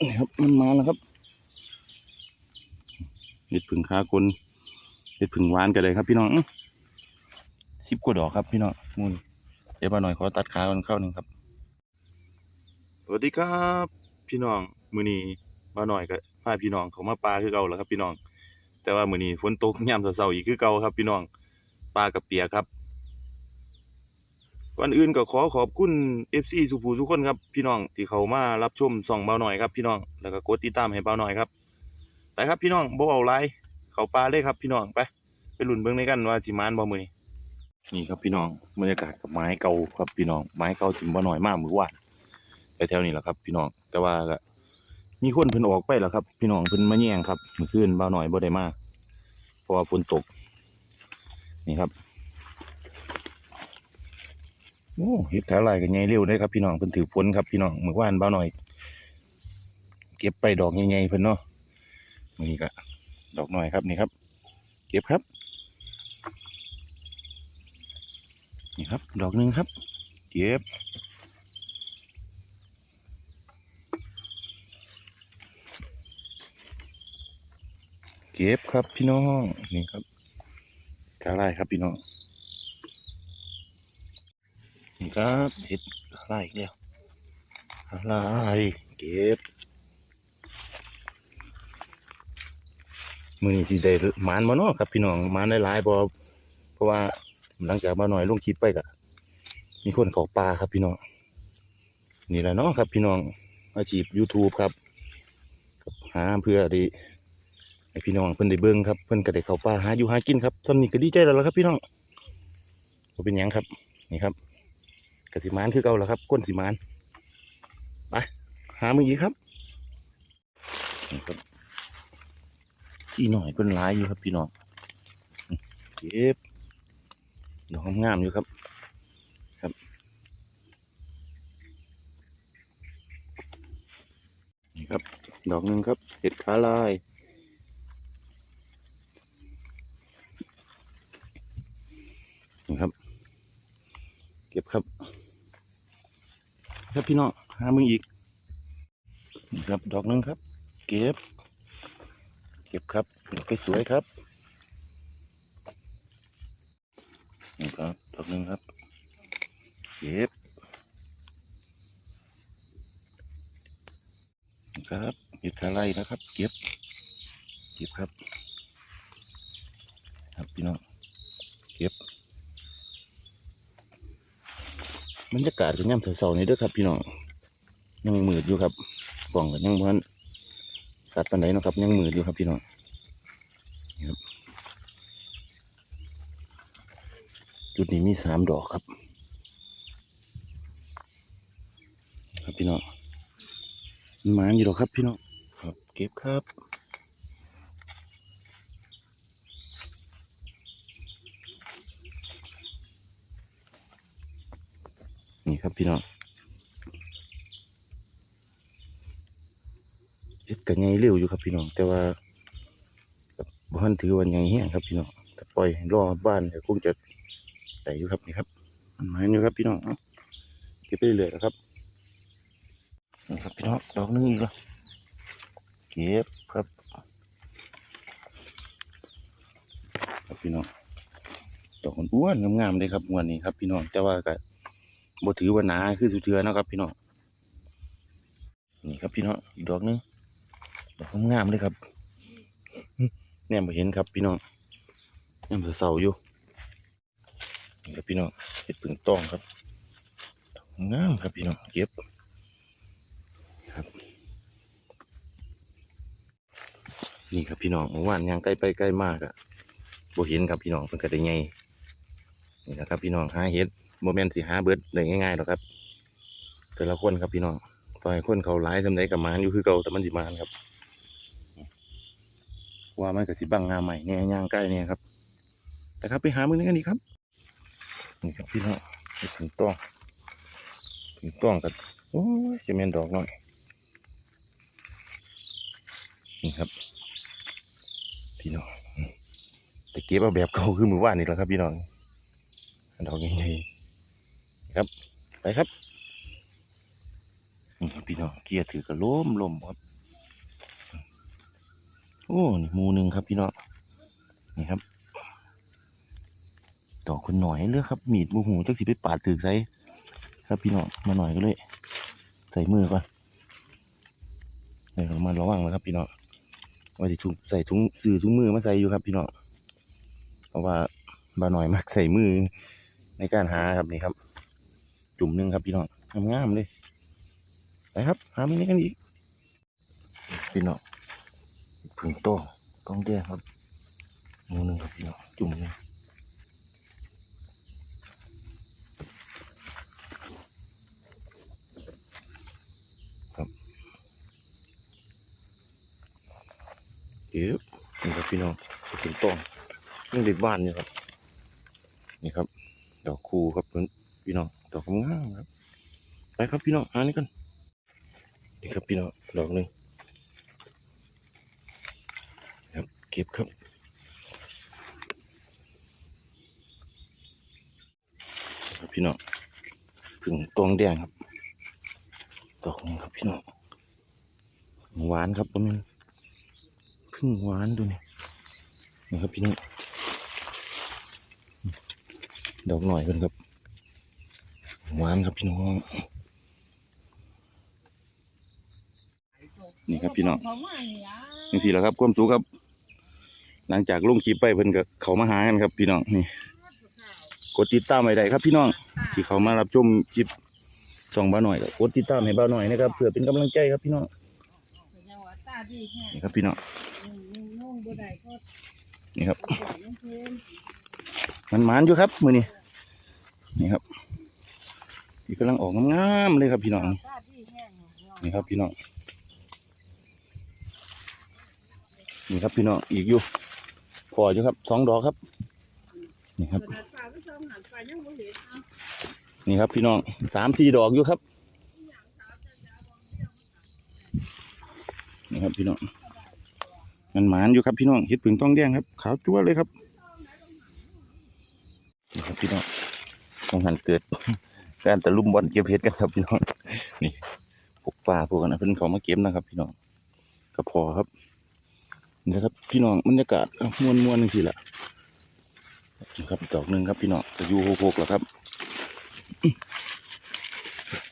นี่ครับมันมาแล้วครับเห็ดผึ่งคากลเห็ดผึ่งหวานกันเลยครับ พี่น้องอื้อสิบกว่าดอกครับ พี่น้องมูลเดี๋ยวมาหน่อยขอตัดขาก่อนเข้าหนึ่งครับ สวัสดีครับ พี่น้องมือนี้มาหน่อยก็พาพี่น้องเขามาปลาคือเก่าแล้วครับ พี่น้อง แต่ว่ามือนี้ฝนตกยามเช้าๆอีกคือเก่าครับ พี่น้องปลากับเปียกครับ ก่อนอื่นก็ขอขอบคุณ FC สุภูทุกคนครับพี่น้องที่เขามารับชมส่องเบาหน่อยครับพี่น้องแล้วก็กดติดตามให้เบาหน่อยครับไปครับพี่น้องบ่เอาไรเขาปลาเลยครับ พี่น้องไปไปหลุนเบิ่งในกันว่าสิมานบ่มือนี้นี่ครับพี่น้องบรรยากาศกับไม้เก่าครับพี่น้องไม้เก่าถิ่มบ่หน่อยมากมือวานไปแถวนี้แหละครับ พี่น้องแต่ว่าก็มีคนเพิ่นออกไปแล้วครับ พี่น้องเพิ่นมาแย่งครับเมื่อคืนบ่าหน่อยบ่ได้มากเพราะว่าฝนตก นี่ครับ โอ้เฮ็ดแถวไรกันใหญ่เร็วได้ครับพี่น้องเพิ่นถือฝนครับพี่น้องเมื่อวานบ่าหน่อย เก็บไปดอกใหญ่ๆเพิ่นเนาะมื้อนี้ก็ดอกหน้อยครับนี่ครับ เก็บครับนี่ครับ ดอกหนึ่งครับ เก็บเก็บครับพี่น้องนี่ครับกาไล่ครับพี่น้อง นี่ครับเห็ดกาไล่อีกแล้วกาไล่เก็บมือนี้สิได้หมานมาเนาะครับพี่น้องหมานได้หลายบ่เพราะว่าหลังจากมาหน่อยลงคลิปไปก็มีคนเขาปลาครับพี่น้องนี่แหละเนาะครับพี่น้องอาชีพ YouTube ครับครับหาเพื่อดีให้พี่น้องเพิ่นได้เบิ่งครับเพิ่นก็ได้เข้าป่าหาอยู่หากินครับตอนนี้ก็ดีใจแล้วล่ะครับพี่น้องเป็นยังครับนี่ครับ กสิมานคือเก่าแล้วครับ ก้นสิมานไปหามืออีกครับนี่ครับที่หน่อยเพิ่นหลายอยู่ครับพี่น้องเก็บดอกงามอยู่ครับ ครับนี่ครับ ดอกหนึ่งครับเห็ดขาลายนี่ครับ เก็บครับ ครับพี่น้องหามึงอีกนี่ครับดอกหนึงครับ เก็บ เก็บครับดอกสวยครับนี่ครับดอกหนึงครับ เก็บนี่ครับเห็ดขาไล่นะครับ เก็บ เก็บครับ ครับพี่น้อง เก็บ บรรยากาศก็ย่ำเสาๆนี่เด้วยครับพี่น้องยังมืดอยู่ครับกล่องก็ยังพันสัตว์ปันไหนนะครับ ยังมืดอยู่ครับพี่น้องครับจุดนี้มีสามดอกครับ ครับพี่น้องมันมาอยู่หรอกครับพี่น้องครับ เก็บครับ นี่ครับ พี่น้องเฮ็ดกันไงเร็วอยู่ครับพี่น้อง แต่ว่าบ้านถือว่าไงเฮี้ยครับพี่น้องถ้าปล่อยรอบ้านก็คงจะแต่อยู่ครับนี่ครับมันมาอยู่ครับพี่น้องเก็บไปเรื่อยๆนะครับนี่ครับพี่น้องดอกนึงอีกแล้วเก็บครับครับพี่น้องดอกอ้วนงามๆเลยครับวันนี้ครับ พี่น้องแต่ว่าก็ บ่ถือว่าหนาคือสุเทือนะครับ พี่น้องนี่ครับพี่น้องอีกดอกนึงดอกงามเลยครับแนมบ่เห็นครับ พี่น้องยังเสาอยู่นี่ครับพี่น้องเห็ดผึ่งต้องครับงามครับพี่น้องเก็บครับ นี่ครับพี่น้องเมื่อวานย่างใกล้ไปใกล้มากอะบ่เห็นครับพี่น้องเพิ่นก็ได้ไงนี่นะครับพี่น้องหาเห็ด โมเมนต์สิหาเบิร์ดได้ง่ายๆหรอกครับ แต่ละคนครับพี่น้องต่อให้คนเขาหลายทำไดกับมานอยู่คือเก่าแต่มันสิมานครับ ว่ามันกับสิบังงาใหม่เนี่ยย่างใกล้เนี่ยครับ แต่ครับไปหามือนี้กันดีครับนี่ครับพี่น้องไปถึงต้องถึงต้องกันโอ้ยจะเมนดอกหน่อยนี่ครับ พี่น้องแต่เก็บเอาแบบเก่าคือมือว่านนี่แหละครับ พี่น้องดอกใหญ่ๆ ครับ ไปครับนี่ครับพี่น้องเกียร์ถือกระล้มลมครับโอ้นี่มูหนึ่งครับพี่น้องนี่ครับดอคนหน่อยเลือกครับมีดบูหูจักสิไปปาดถือใส่ครับพี่น้องมาหน่อยก็เลย ใส่มือก่อนเดี๋ยวเรามาระวังนะครับพี่น้องว่าจะถุงใส่ถุงซื้อถุงมือมาใส่อยู่ครับพี่น้องเพราะว่าบาหน่อยมักใส่มือในการหาครับนี่ครับ จุ่มหนึ่งครับพี่น้องงามๆเลยไปครับหามันนี้กันอีกพี่น้องผึ่งโต้ต้องแดงครับหมูหนึ่งครับพี่น้องจุ่มหนึงครับเดี๋ยวนี่ครับพี่น้องผึ่งโต้ยังเด็ดบ้านอยู่ครับ นี่ครับดอกคูครับเพี่น้องดอกงามครับไปครับพี่น้องหานี่กันนี่ครับพี่น้องดอกหนึ่งครับเก็บครับครับพี่น้องผึ่งตองแดงครับดอกนึงครับพี่น้องหวานครับผมพึ่งหวานดูนี่นี่ครับพี่น้องดอกหน่อยเพิ่นครับ หวานครับพี่น้อง นี่ครับพี่น้องจังซี่แหละครับความสุขครับ หลังจากลงคลิปไปเพิ่นก็เขามาหากันครับ พี่น้องนี่กดติดตามไว้ได้ครับพี่น้อง ที่เขามารับชมคลิปช่องบ้าหน่อยกดติดตามให้บ้าหน่อยนะครับเพื่อเป็นกำลังใจครับพี่น้องนี่ครับพี่น้องนี่ครับมันหมานอยู่ครับมือนี้นี่ครับ ที่กำลังออกงามๆเลยครับพี่น้อง นี่ครับพี่น้อง นี่ครับพี่น้อง อีกอยู่ พออยู่ครับสองดอกครับ นี่ครับ นี่ครับพี่น้องสามสี่ดอกอยู่ครับ นี่ครับพี่น้องมันหมานอยู่ครับพี่น้องเห็ดผึ่งต้องแดงครับ ขาวจั่วเลยครับ นี่ครับพี่น้องต้องหันเกิด การตะลุ่มบอลเก็บเห็ดกันครับพี่น้อง นี่พวกปลาพวกนั้นเพิ่นเขามาเก็บนะครับ พี่น้องก็พอครับนี่นะครับ พี่น้องบรรยากาศมวนมวนๆจังสิละนี่ครับดอกหนึ่งครับพี่น้องจะอยู่หกๆแล้วครับ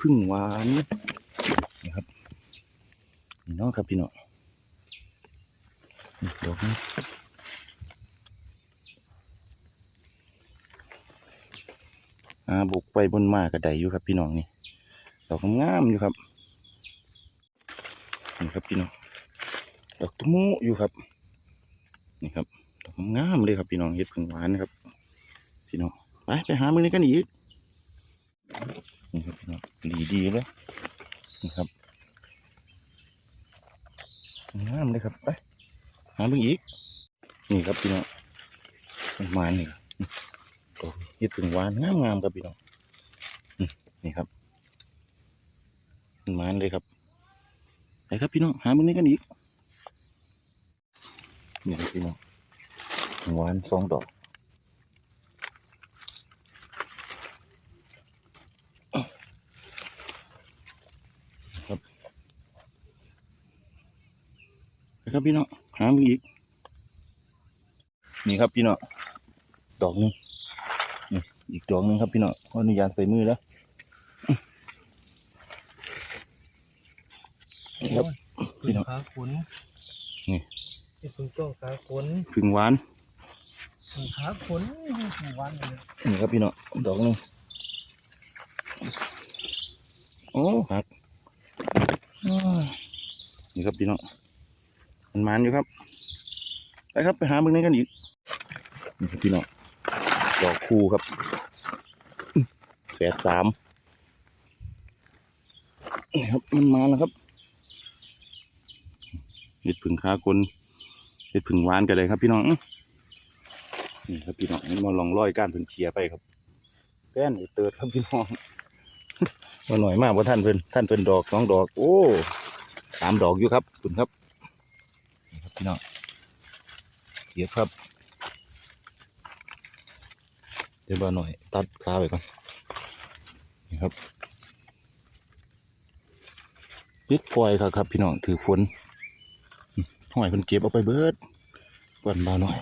พึ่งหวานนี่ครับนี่น้องครับพี่น้องดอกนี้ อาบุกไปบนมากระไดอยู่ครับพี่น้องนี่ดอกงามอยู่ครับนี่ครับพี่น้องดอกตุ้มูอยู่ครับ นี่ครับดอกงามเลยครับพี่น้องเห็ดพึ่งหวานนะครับ พี่น้องไปไปหามือนี้กันอีกนี่ครับพี่น้องดีดีเลยนี่ครับงามเลยครับไปหาเบิ่งอีกนี่ครับพี่น้องมันมานี่ ยเฮ็ดถึงหวานงามงามๆครับพี่น้องนี่ครับมันเลยครับไปครับพี่น้องหาเบิ่งนี้กันอีกนี่ครับพี่น้องหวานสองดอกครับไปครับพี่น้องหามึงอีกนี่ครับพี่น้องดอกหนึงนี่ อีกดอกหนึงครับพี่น้องขออนุญาตใส่มือแล้วนี่ครับ พี่น้องขาขนนี่ที่พึ่งต้องขาขนพึ่งหวานพึ่งขาขนพึ่งวันเลยนี่ครับพี่น้องดอกหนึงโอ้หักอ้ายนี่ครับพี่น้องมันมันอยู่ครับไปครับไปหาเบิ่งนี้กันอีกนี่ครับพี่น้อง ดอกคู่ครับแปดสามนี่ครับมันมาแล้วครับเห็ดผึ่งคาคนเห็ดผึ่งหวานกันเลยครับ พี่น้องนี่ครับพี่น้องนี่มาลองร้อยก้านผึ่งเชียไปครับแป้นเติร์ดครับพี่น้องมาหน่อยมากว่าท่านเพิ่นท่านเพิ่นดอกสองดอก โอ้สามดอกอยู่ครับคุณครับนี่ครับพี่น้องเกียบครับ เดี๋ยวบ่าหน่อยตัดขาไปก่อนนี่ครับเล็ดพลอยครับครับ พี่น้องถือฝนห้อยเพิ่นเก็บเอาไปเบิดวันบาหน่อย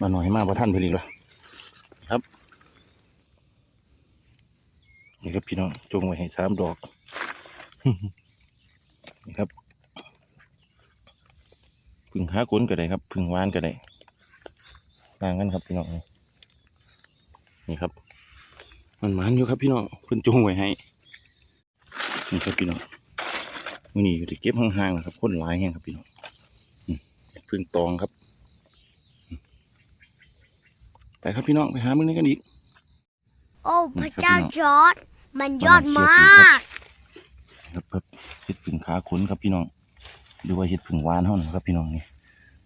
บาหน่อยมาบ่ทันเพิ่นอีกละครับนี่ครับพี่น้องจงไว้ให้สามดอกนี่ครับพึ่งหาก้นก็ได้ครับพึ่งวานก็ได้ต่างกันครับพี่น้อง นี่ครับ มันหมันอยู่ครับพี่น้องเพิ่นจงไว้ให้นี่ครับพี่น้องมื้อนี้ก็สิเก็บห่างๆนะครับคนหลายแฮงครับพี่น้องอืมพึ่งตองครับอืมไปครับพี่น้องไปหามื้อนี้กันอีกโอ้พนี่ระครับเจ้าพี่น้องจอร์ดมันยอดมากครับครับเห็ดผึ่งขาขนครับพี่น้องหรือว่าเห็ดผึ่งหวานเท่านั้นครับพี่น้องนี่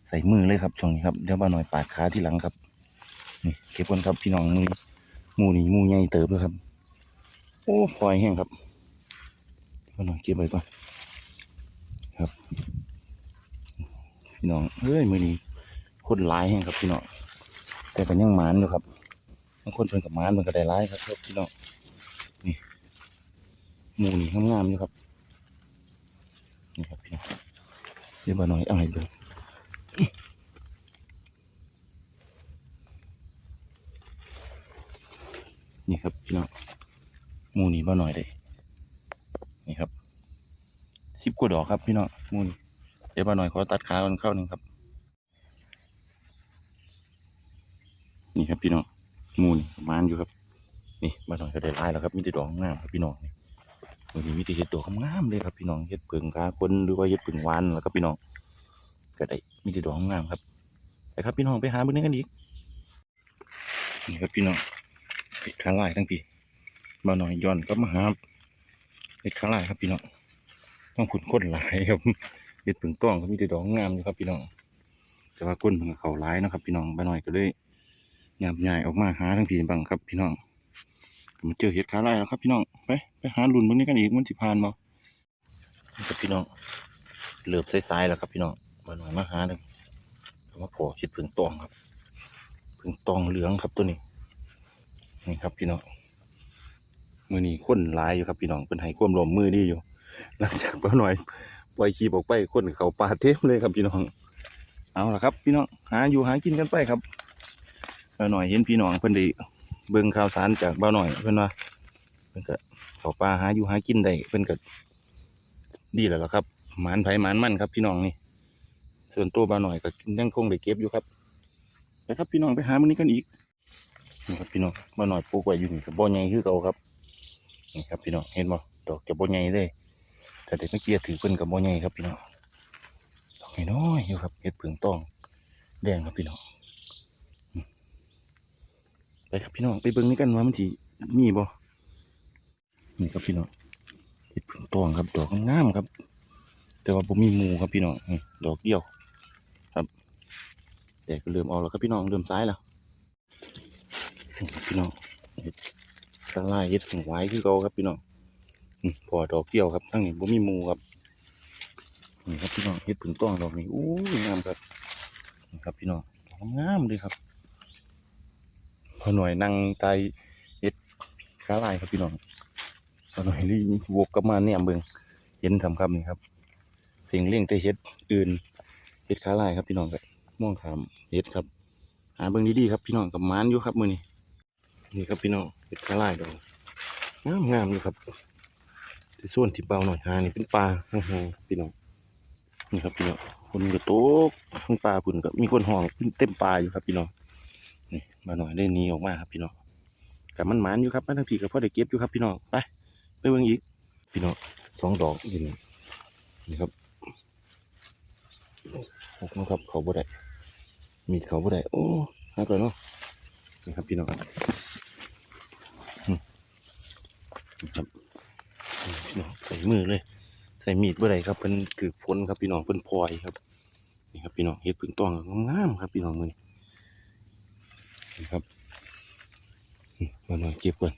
ใส่มือเลยครับช่วงนี้ครับเดี๋ยวบ้าหน่อยปาดขาที่หลังครับนี่เก็บก่อนครับพี่น้องมือห มูนี่หมูใหญ่เติบเลยครับ โอ้พลอยแห้งครับบ้าหน่อยเก็บไว้ก่อนครับ พี่น้องเอ้ยมือนี้คนหลายแห้งครับพี่น้องแต่ก็ยังหมานอยู่ครับบางคนเพิ่นกับหมานมันก็ได้หลายครับครับพี่น้องนี่มูนี่งามๆอยู่ครับนี่ครับพี่น้องเดี๋ยวมาหน่อยเอาให้ดู นี่ครับพี่น้องมูนี่มาหน่อยเลยนี่ครับสิบกว่าดอกครับพี่น้องมูนี่เดี๋ยวมาหน่อยขอตัดขาก่อนเข้าหนึ่งครับ นี่ครับพี่น้องมูนี่มานอยู่ครับ นี่มาหน่อยก็ได้ลายแล้วครับมีแต่ดอกงามครับพี่น้องนี่วันนี้มีแต่เห็ดตัวงามเลยครับพี่น้องเห็ดเผิงกาคนหรือว่าเห็ดเผิงหวานแล้วก็พี่น้องก็ได้มีแต่ดอกงามครับไปครับพี่น้องไปหาเบื้องนี้กันอีกนี่ครับพี่น้อง เห็ดขาลายทั้งพี่มาหน่อยย้อนก็มาหาเห็ดขาลายครับพี่น้องต้องขุนก้นหลายครับเห็ดเผิงต้องก็มีแต่ดอกงามอยู่ครับพี่น้องแต่ว่าก้นมันเขาหลายนะครับ พี่น้องมาหน่อยก็เลยยามใหญ่ออกมาหาทั้งพี่บังครับ พี่น้องมาเจอเห็ดขาลายแล้วครับ พี่น้องไปไปหาลุนเบนนี้กันอีกมันสิผ่านบ่นี่ครับพี่น้องเหลือบสายๆแล้วครับพี่น้องมาหน่อยมาหาเลยมาพอเห็ดผึ่งตองครับผึ่งตองเหลืองครับตัวนี้ นี่ครับพี่น้องมือนี้คนลายอยู่ครับพี่น้องเป็นให้ควมลมมือดีอยู่ หลังจากเป้าหน่อยปล่อยขีบออกไปคนเขาปลาเทมเลยครับพี่น้อง เอาละครับ พี่น้องหาอยู่หากินกันไปครับป้าหน่อยเห็นพี่น้องเพิ่นดีเบิ่งข่าวสารจากเบ้าหน่อยเพิ่นว่าเพิ่นก็เขาปลาหาอยู่หากินได้เพิ่นก็ดีแล้วล่ะครับหมานไผหมานมั่นครับ พี่น้องนี่ส่วนตัวเบ้าหน่อยก็ยังคงได้เก็บอยู่ครับไปครับพี่น้องไปหามื้อนี้กันอีก นี่ครับพี่น้องบ้าหน่อยปลูกไว้อยู่นี่ก็บ่ใหญ่คือเก่าครับนี่ครับพี่น้องเห็นบ่ดอกจะบ่ใหญ่เลยแต่เด็กเมื่อกี้ถือเพิ่นก็บ่ใหญ่ครับพี่น้องดอกน้อยอยู่ครับเห็ดเผืองตองแดงครับพี่น้องไปครับพี่น้องไปเบิ่งนี่กันว่ามันสิมีบ่นี่ครับพี่น้องเห็ดผึ่งตองครับดอกงามครับ แต่ว่าผมมีมูครับพี่น้องดอกเดียว ครับแต่ก็เริ่มออกแล้วครับพี่น้องเริ่มซ้ายแล้ว พี่น้องเห็ดกระไล่เห็ดผึ่งไว้คือเก่าครับพี่น้องนี่พอดอกเดียวครับทั้งนี้ผมมีมูครับนี่ครับพี่น้องเห็ดผึ่งต้องดอกนี้โอ้งามครับนี่ครับพี่น้องงามเลยครับ พอหน่อยนั่งไตเฮ็ดขาลายครับพี่น้องพอหน่อยรีวกกับมาเนี่ยเบิ่งเห็นคำคำนี่ครับเพียงเลี้ยงแต่เฮ็ดอื่นเฮ็ดขาลายครับพี่น้องก็ม่วงขามเฮ็ดครับหาเบิ่งดีๆครับพี่น้องกับมานอยู่ครับมื้อนี้ นี่ครับพี่น้องเฮ็ดขาลายดอกงามงามอยู่ครับที่ส่วนที่เบาหน่อยหานี่เป็นปลาโอ้โหพี่น้องนี่ครับพี่น้องคนก็โตกทั้งปลาพุ่นก็มีคนห้องเต็มปลาอยู่ครับพี่น้องนี่มาหน่อยได้นี้ออกมาครับพี่น้องกับมันหมานอยู่ครับมาทั้งทีกับพ่อได้เก็บอยู่ครับพี่น้องไปไปเบิ่งอีกพี่น้องสองดอกนี่นี่ครับหกนะครับเขาบ่ได้มีเขาบ่ได้โอ้หาก่อนเนาะนี่ครับพี่น้อง ครับพี่น้องใส่มือเลย ใส่มีดบ่ได้ครับเป็นคือฝนครับพี่น้องเป็นพลอยครับนี่ครับพี่น้องเฮ็ดพึ่งต้องงามๆครับพี่น้องมือนี่ครับมาหน่อยเก็บก่อน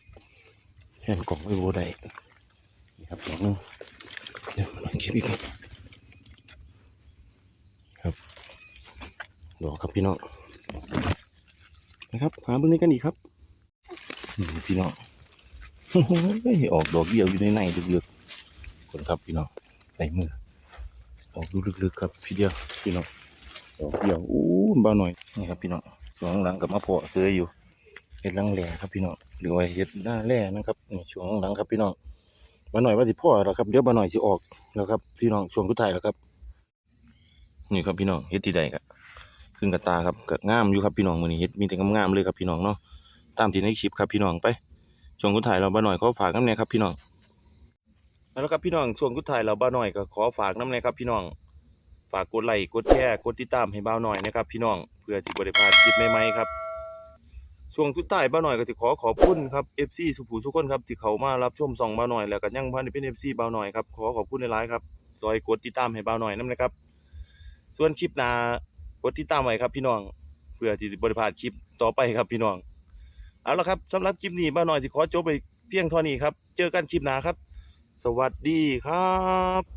แผ่นกล่องไว้โบได้นี่ครับดอกหนึงเดี๋ยวมาหน่อยเก็บอีกครับดอกครับพี่น้องนะครับหาเบื้องนี้กันอีกครับพี่น้อง ออกดอกเดียวอยู่ในในลึกๆคนครับพี่น้องใส่มือออกดูลึกๆครับพี่เดียวพี่น้องดอกเดียวอู้เบาหน่อยนี่ครับพี่น้องช่วงหลังกับมะพร้าวเคยอยู่เห็ดลังแหล่ครับพี่น้องหรือว่าเห็ดหน้าแหล่นะครับช่วงหลังครับพี่น้องมาหน่อยว่าสิพ่อแล้วครับเดี๋ยวมาหน่อยสิออกแล้วครับพี่น้องช่วงสุดท้ายแล้วครับนี่ครับพี่น้องเฮ็ดที่ใดครับครึ่งกระตาครับกงามอยู่ครับพี่น้องมือนี้เฮ็ดมีแต่งามๆเลยครับพี่น้องเนาะตามที่ในคลิปครับพี่น้องไป ช่วงสุดท้ายเราบ่หน่อยขอฝากน้ำแน่ครับพี่น้องแล้วครับพี่น้องช่วงสุดท้ายเราบ่หน่อยก็ขอฝากน้ำแน่ครับพี่น้องฝากกดไลค์กดแชร์กดติดตามให้บ่าหน่อยนะครับ พี่น้องเพื่อสิบ่ได้พลาคลิปใหม่ๆครับช่วงสุดท้ายบ่าหน่อยก็สิขอขอบคุณครับ FC ทุกผู้ทุกคนครับที่เขามารับชมส่องบ่าหน่อยแล้วก็ยังบ่ทันเป็น FC บ่าหน่อยครับขอขอบคุณหลายๆครับซอยกดติดตามให้บ่าหน่อยนํนะครับ ส่วนคลิปหน้ากดติดตามไว้ครับพี่น้องเพื่อที่บริพลาคลิปต่อไปครับพี่น้อง เอาละครับสำหรับคลิปนี้บ้าหน่อยสิขอจบไปเพียงเท่านี้ครับ เจอกันคลิปหน้าครับ สวัสดีครับ